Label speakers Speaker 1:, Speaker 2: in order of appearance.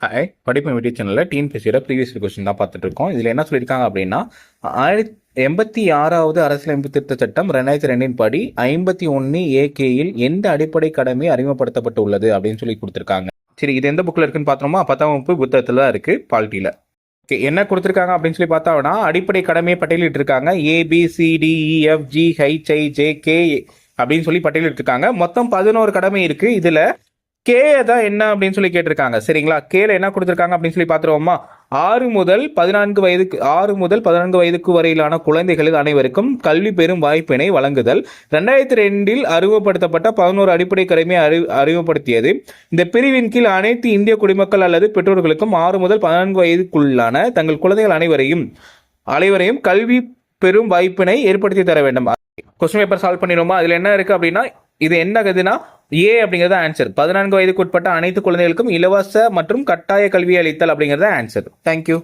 Speaker 1: Hi படிப்பு video சேனலில் டிஎன்பிசியோட previous question தான் பார்த்துட்டு இருக்கோம். இதில் என்ன சொல்லியிருக்காங்க அப்படின்னா ஆயிரத்தி எண்பத்தி ஆறாவது அரசியலமைப்பு திருத்த சட்டம் ரெண்டாயிரத்தி ரெண்டின் படி ஐம்பத்தி ஒன்று ஏகேயில் எந்த அடிப்படை கடமை அறிமுகப்படுத்தப்பட்டு உள்ளது அப்படின்னு சொல்லி கொடுத்துருக்காங்க. சரி இது எந்த புக்கில் இருக்குன்னு பார்த்தோமா பத்தாம் வகுப்பு புத்தகத்தில் தான் இருக்குது பால்ட்டியில் ஓகே என்ன கொடுத்துருக்காங்க அப்படின்னு சொல்லி பார்த்தோம்னா அடிப்படை கடமையை பட்டியலிட்டு இருக்காங்க ஏபிசிடிஇஎஃப் ஜே கே e, அப்படின்னு சொல்லி பட்டியலிட்டு இருக்காங்க மொத்தம் பதினோரு கடமை இருக்குது இதில் கே தான் என்ன அப்படின்னு சொல்லி கேட்டிருக்காங்க. சரிங்களா? கேல என்ன கொடுத்துருக்காங்க அப்படின்னு சொல்லி பார்த்துருவோமா? ஆறு முதல் பதினான்கு வயதுக்கு ஆறு முதல் பதினான்கு வயதுக்கு வரையிலான குழந்தைகள் அனைவருக்கும் கல்வி பெறும் வாய்ப்பினை வழங்குதல். ரெண்டாயிரத்தி ரெண்டில் அறிமுகப்படுத்தப்பட்ட பதினோரு அடிப்படை கடமை அறி அறிமுகப்படுத்தியது. இந்த பிரிவின் கீழ் அனைத்து இந்திய குடிமக்கள் அல்லது பெற்றோர்களுக்கும் ஆறு முதல் பதினான்கு வயதுக்குள்ளான தங்கள் குழந்தைகள் அனைவரையும் அனைவரையும் கல்வி பெறும் வாய்ப்பினை ஏற்படுத்தி தர வேண்டும். கொஸ்டின் பேப்பர் சால்வ் பண்ணிடுவோமா? அதில் என்ன இருக்குது அப்படின்னா இது என்ன கதுனா ஏ அப்படிங்கிறது ஆன்சர் பதினான்கு வயதுக்கு உட்பட்ட அனைத்து குழந்தைகளுக்கும் இலவச மற்றும் கட்டாய கல்வி அளித்தல் அப்படிங்கிறது ஆன்சர் தேங்க்யூ